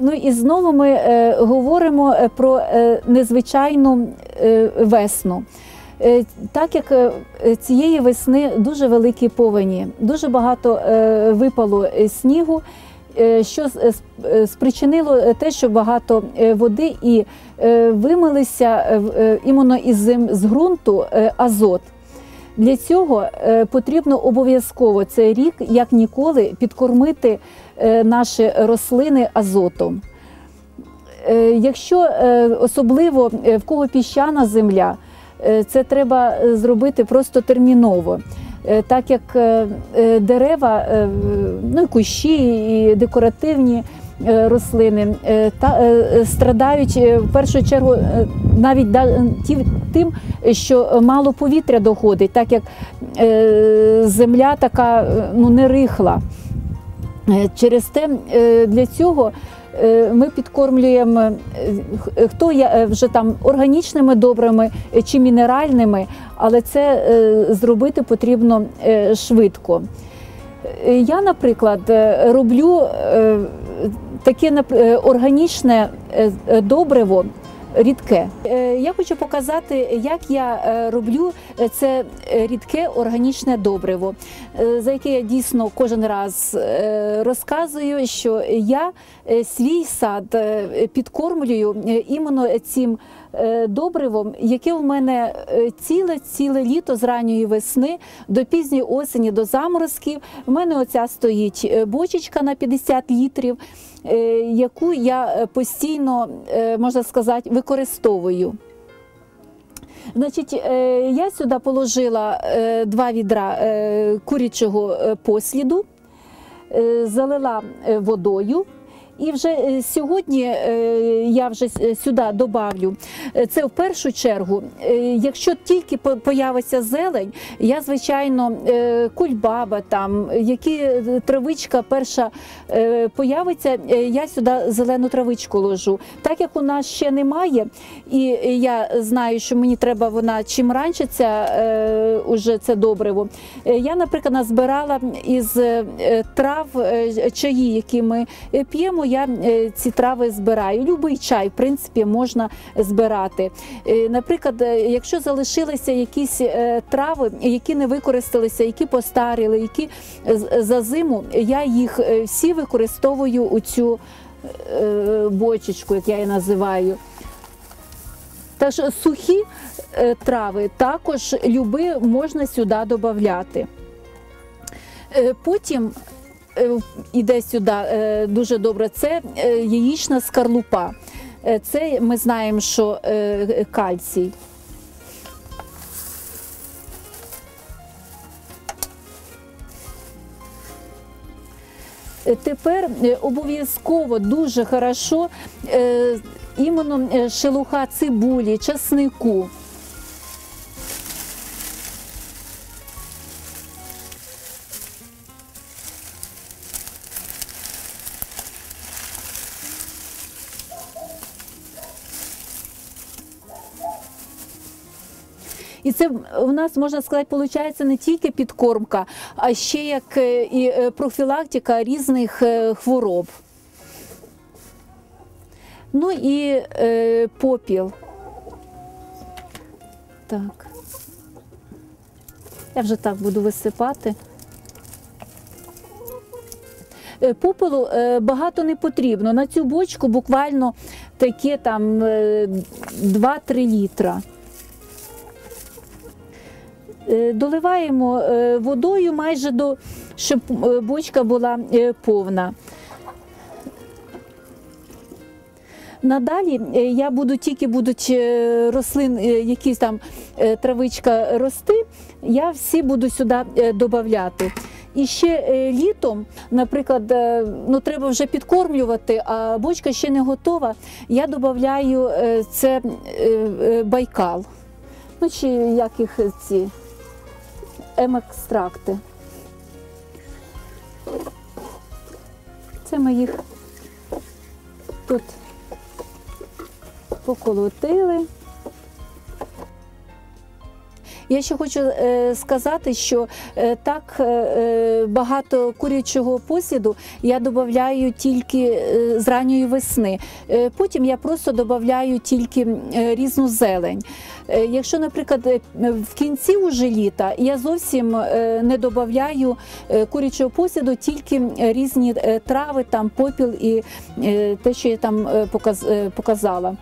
Ну і знову ми е, говоримо е, про е, незвичайну е, весну. Е, Так як е, цієї весни дуже великі повені, дуже багато випало снігу, що спричинило те, що багато води і вимилися іменно із з ґрунту азот. Для цього е, потрібно обов'язково цей рік, як ніколи, підкормити е, наші рослини азотом. Е, Якщо особливо в кого піщана земля, це треба зробити просто терміново. Так як дерева, ну і кущі, і декоративні рослини е, та е, страдають е, в першу чергу е, навіть тим, що мало повітря доходить, так як е, земля така е, ну, нерихла. Е, Через те е, для цього е, ми підкормлюємо е, хто я е, вже там органічними добрими е, чи мінеральними, але це е, зробити потрібно е, швидко. Е, Я, наприклад, е, роблю е, таке е, органічне е, е, добриво. Рідке. Я хочу показати, як я роблю це рідке органічне добриво, за яке я дійсно кожен раз розказую, що я свій сад підкормлюю іменно цим добривом, яке у мене е, ціле ціле літо з ранньої весни до пізньої осені, до заморозків. У мене оця стоїть е, бочечка на 50 літрів, е, яку я е, постійно, е, можна сказати, використовую. Значить, е, я сюди положила е, два відра е, курячого е, посліду, е, залила е, водою. І вже е, сьогодні е, я вже сюди добавлю. е, Це в першу чергу. е, Якщо тільки появиться зелень, я звичайно е, кульбаба, там які е, травичка перша е, появиться, е, я сюди зелену травичку ложу. Так як у нас ще немає, і я знаю, що мені треба вона чим раніше ця е, уже це добриво. е, Я, наприклад, назбирала із е, трав е, чаї, які ми е, п'ємо. Я е, ці трави збираю. Любий чай, в принципі, можна збирати. Е, Наприклад, е, якщо залишилися якісь трави, які не використалися, які постаріли, які за зиму, я їх всі використовую у цю бочечку, як я її називаю. Так що сухі трави також люби можна сюди додати. Потім іде сюди е, дуже добре. Це е, яєчна скарлупа. Е, Це ми знаємо, що е, кальцій. Е, Тепер е, обов'язково дуже хорошо е, іменно е, шелуха цибулі, часнику. І це у нас можна сказати, виходить не тільки підкормка, а ще як е, і е, профілактика різних е, хвороб. Ну і е, попіл. Так. Я вже так буду висипати. Попелу багато не потрібно. На цю бочку буквально таке там е, 2-3 літра. Е, Доливаємо е, водою майже до, щоб е, бочка була повна. Надалі я буду тільки будуть рослин, якісь там травичка рости, я всі буду сюди додати. І ще літом, наприклад, ну треба вже підкормлювати, а бочка ще не готова. Я додаю це байкал. Ну чи як їх ці емекстракти. Це ми їх тут поколотили. Я ще хочу е, сказати, що е, так е, багато курячого посліду я додаю тільки з ранньої весни. Потім я просто додаю тільки різну зелень. Якщо, наприклад, в кінці уже літа я зовсім не додаю курячого посліду, тільки різні трави, там попіл і те, що я там показ- показала.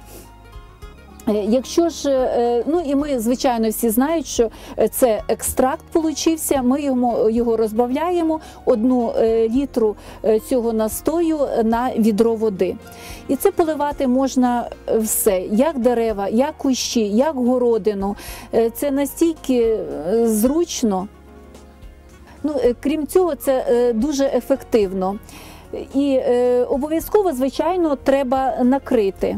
Е, Якщо ж, е, ну і ми, звичайно, всі знають, що е, це екстракт получився, ми йому, його розбавляємо одну е, літру е, цього настою на відро води. І це поливати можна е, все, як дерева, як кущі, як городину. Е, Це настільки е, зручно. Ну, е, крім цього, це е, дуже ефективно. І е, обов'язково, звичайно, треба накрити.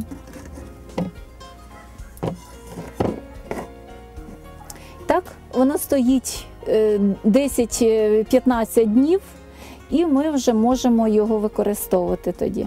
Вона стоїть е, 10-15 днів, і ми вже можемо його використовувати тоді.